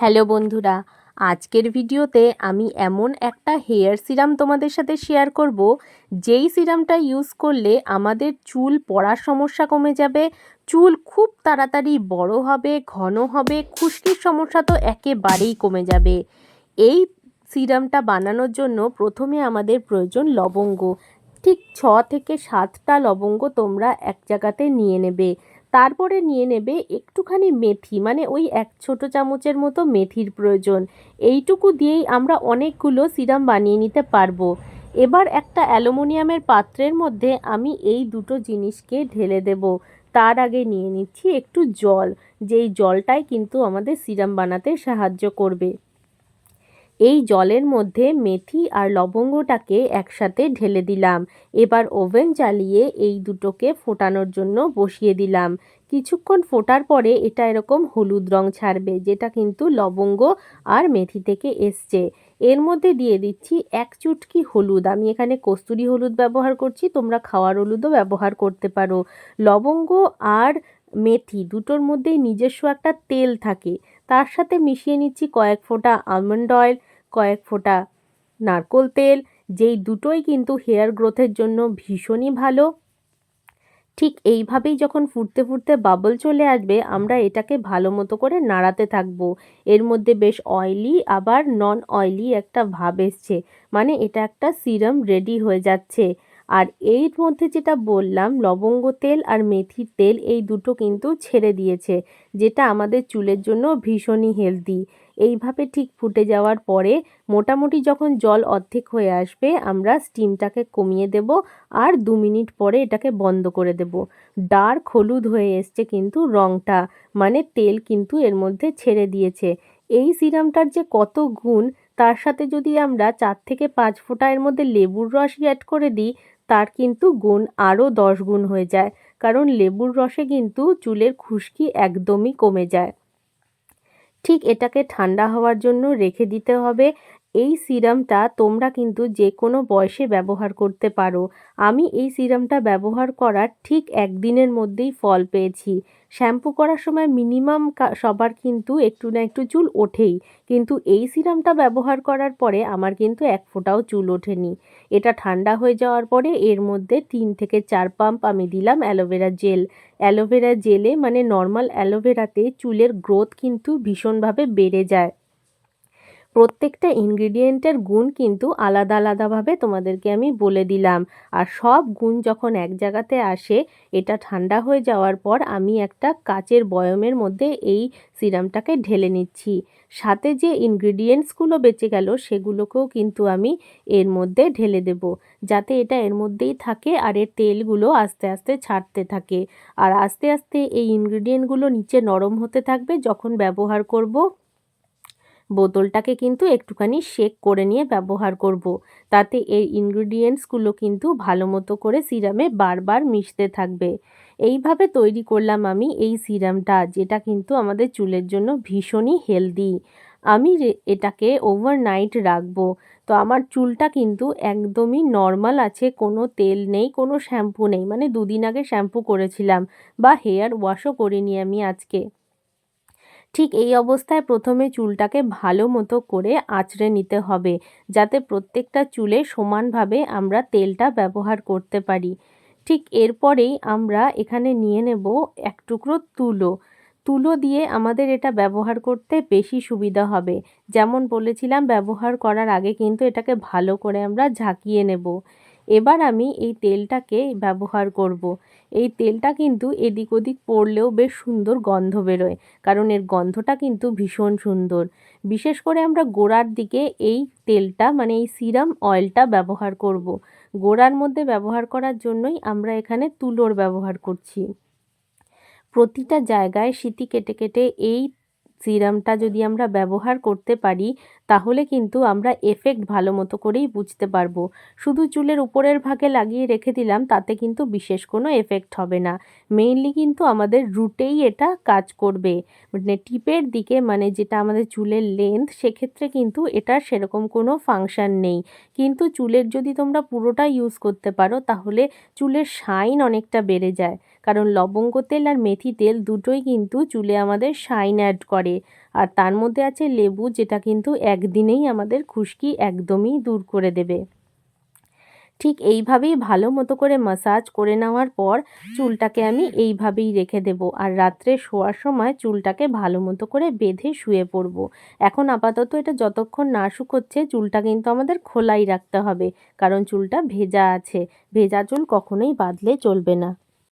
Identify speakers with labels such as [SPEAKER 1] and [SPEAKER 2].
[SPEAKER 1] Hello বন্ধুরা, আজকের ভিডিওতে আমি এমন একটা হেয়ার সিরাম তোমাদের সাথে শেয়ার করব, যেই সিরামটা ইউজ করলে আমাদের চুল পড়ার সমস্যা কমে যাবে, চুল খুব তাড়াতাড়ি বড় হবে, ঘন হবে, খুশকির সমস্যা তো একেবারেই কমে যাবে। এই সিরামটা বানানোর জন্য প্রথমে আমাদের প্রয়োজন লবঙ্গ, ঠিক ছ থেকে সাতটা লবঙ্গ তোমরা এক জায়গাতে নিয়ে নেবে। তারপরে নিয়ে নেবে একটুখানি মেথি মানে ওই এক ছোটো চামচের মতো মেথির প্রয়োজন। এইটুকু দিয়েই আমরা অনেকগুলো সিরাম বানিয়ে নিতে পারব। এবার একটা অ্যালুমিনিয়ামের পাত্রের মধ্যে আমি এই দুটো জিনিসকে ঢেলে দেব। তার আগে নিয়ে নিচ্ছি একটু জল। যেই জলটাই কিন্তু আমাদের সিরাম বানাতে সাহায্য করবে। এই জলের মধ্যে মেথি আর লবঙ্গটাকে একসাথে ঢেলে দিলাম। এবার ওভেন চালিয়ে এই দুটোকে ফোটানোর জন্য বসিয়ে দিলাম। কিছুক্ষণ ফোটার পরে এটা এরকম হলুদ রং ছাড়বে, যেটা কিন্তু লবঙ্গ আর মেথি থেকে এসছে। এর মধ্যে দিয়ে দিচ্ছি এক চুটকি হলুদ। আমি এখানে কস্তুরি হলুদ ব্যবহার করছি, তোমরা খাওয়ার হলুদও ব্যবহার করতে পারো। লবঙ্গ আর মেথি দুটোর মধ্যেই নিজস্ব একটা তেল থাকে। তার সাথে মিশিয়ে নিচ্ছি কয়েক ফোঁটা আমন্ড অয়েল কয়েক ফোঁটা নারকোল তেল, যেই দুটোই কিন্তু হেয়ার গ্রোথের জন্য ভীষণই ভালো। ঠিক এইভাবেই যখন ফুটতে ফুটতে বাবল চলে আসবে, আমরা এটাকে ভালো মতো করে নাড়াতে থাকব। এর মধ্যে বেশ অয়েলি আবার নন অয়েলি একটা ভাব এসছে। মানে এটা একটা সিরাম রেডি হয়ে যাচ্ছে। আর এর মধ্যে যেটা বললাম, লবঙ্গ তেল আর মেথির তেল, এই দুটো কিন্তু ছেড়ে দিয়েছে, যেটা আমাদের চুলের জন্য ভীষণই হেলদি এইভাবে ঠিক ফুটে যাওয়ার পরে মোটামুটি যখন জল অর্ধেক হয়ে আসবে, আমরা স্টিমটাকে কমিয়ে দেব আর দু মিনিট পরে এটাকে বন্ধ করে দেব। ডার্ক হলুদ হয়ে এসছে কিন্তু রঙটা মানে তেল কিন্তু এর মধ্যে ছেড়ে দিয়েছে। এই সিরামটার যে কত গুণ, তার সাথে যদি আমরা চার থেকে পাঁচ ফোঁটা এর মধ্যে লেবুর রস অ্যাড করে দিই তার কিন্তু গুণ আরও দশ গুণ হয়ে যায়, কারণ লেবুর রসে কিন্তু চুলের খুশকি একদমই কমে যায়। ঠিক এটাকে ঠান্ডা হওয়ার জন্য রেখে দিতে হবে এই সিরামটা তোমরা কিন্তু যে কোনো বয়সে ব্যবহার করতে পারো। আমি এই সিরামটা ব্যবহার করার ঠিক একদিনের মধ্যেই ফল পেয়েছি। শ্যাম্পু করার সময় মিনিমাম সবার কিন্তু একটু না একটু চুল ওঠেই। কিন্তু এই সিরামটা ব্যবহার করার পরে আমার কিন্তু এক ফোঁটাও চুল ওঠেনি। এটা ঠান্ডা হয়ে যাওয়ার পরে এর মধ্যে তিন থেকে চার পাম্প আমি দিলাম অ্যালোভেরা জেল। অ্যালোভেরা জেলে মানে নর্মাল অ্যালোভেরাতে চুলের গ্রোথ কিন্তু ভীষণভাবে বেড়ে যায়। প্রত্যেকটা ইনগ্রিডিয়েন্টের গুণ কিন্তু আলাদা আলাদাভাবে তোমাদেরকে আমি বলে দিলাম। আর সব গুণ যখন এক জায়গাতে আসে, এটা ঠান্ডা হয়ে যাওয়ার পর আমি একটা কাচের বয়মের মধ্যে এই সিরামটাকে ঢেলে নিচ্ছি। সাথে যে ইনগ্রিডিয়েন্টসগুলো বেঁচে গেল, সেগুলোকেও কিন্তু আমি এর মধ্যে ঢেলে দেব। যাতে এটা এর মধ্যেই থাকে আর এর তেলগুলো আস্তে আস্তে ছাড়তে থাকে। আর আস্তে আস্তে এই ইনগ্রিডিয়েন্টগুলো নিচে নরম হতে থাকবে যখন ব্যবহার করব। বোতলটাকে কিন্তু একটুখানি শেক করে নিয়ে ব্যবহার করব। তাতে এই ইনগ্রিডিয়েন্টসগুলো কিন্তু ভালো মতো করে সিরামে বারবার মিশতে থাকবে। এইভাবে তৈরি করলাম আমি এই সিরামটা যেটা কিন্তু আমাদের চুলের জন্য ভীষণই হেলদি আমি এটাকে ওভারনাইট রাখব। তো আমার চুলটা কিন্তু একদমই নর্মাল আছে, কোনো তেল নেই, কোনো শ্যাম্পু নেই। মানে দুদিন আগে শ্যাম্পু করেছিলাম বা হেয়ার ওয়াশও করিনি আমি আজকে। ঠিক এই অবস্থায় প্রথমে চুলটাকে ভালো মতো করে আঁচড়ে নিতে হবে, যাতে প্রত্যেকটা চুলে সমানভাবে আমরা তেলটা ব্যবহার করতে পারি। ঠিক এরপরেই আমরা এখানে নিয়ে নেব এক টুকরো তুলো। তুলো দিয়ে আমাদের এটা ব্যবহার করতে বেশি সুবিধা হবে। যেমন বলেছিলাম, ব্যবহার করার আগে কিন্তু এটাকে ভালো করে আমরা ঝাঁকিয়ে নেব। এবার আমি এই তেলটাকে ব্যবহার করব। এই তেলটা কিন্তু এদিক ওদিক পড়লেও বেশ সুন্দর গন্ধ বেরোয়, কারণ এর গন্ধটা কিন্তু ভীষণ সুন্দর বিশেষ করে আমরা গোড়ার দিকে এই তেলটা মানে এই সিরাম অয়েলটা ব্যবহার করব। গোড়ার মধ্যে ব্যবহার করার জন্যই আমরা এখানে তুলোর ব্যবহার করছি প্রতিটা জায়গায় সিটি কেটে কেটে এই সিরামটা যদি আমরা ব্যবহার করতে পারি তাহলে কিন্তু আমরা এফেক্ট ভালো মতো করেই বুঝতে পারব। শুধু চুলের উপরের ভাগে লাগিয়ে রেখে দিলাম, তাতে কিন্তু বিশেষ কোনো এফেক্ট হবে না। মেইনলি কিন্তু আমাদের রুটেই এটা কাজ করবে। মানে টিপের দিকে মানে যেটা আমাদের চুলের লেন্থ সেক্ষেত্রে কিন্তু এটার সেরকম কোনো ফাংশান নেই। কিন্তু চুলের যদি তোমরা পুরোটা ইউজ করতে পারো, তাহলে চুলের শাইন অনেকটা বেড়ে যায়। কারণ লবঙ্গ তেল আর মেথি তেল দুটোই কিন্তু চুলে আমাদের শাইন অ্যাড করে। আর তার মধ্যে আছে লেবু, যেটা কিন্তু একদিনেই আমাদের খুশকি একদমই দূর করে দেবে। ঠিক এইভাবেই ভালো মতো করে মাসাজ করে নেওয়ার পর চুলটাকে আমি এইভাবেই রেখে দেব। আর রাত্রে শোয়ার সময় চুলটাকে ভালো মতো করে বেঁধে শুয়ে পড়ব। এখন আপাতত এটা যতক্ষণ না শুকোচ্ছে, চুলটা কিন্তু আমাদের খোলাই রাখতে হবে। কারণ চুলটা ভেজা আছে, ভেজা চুল কখনোই বাঁধলে চলবে না।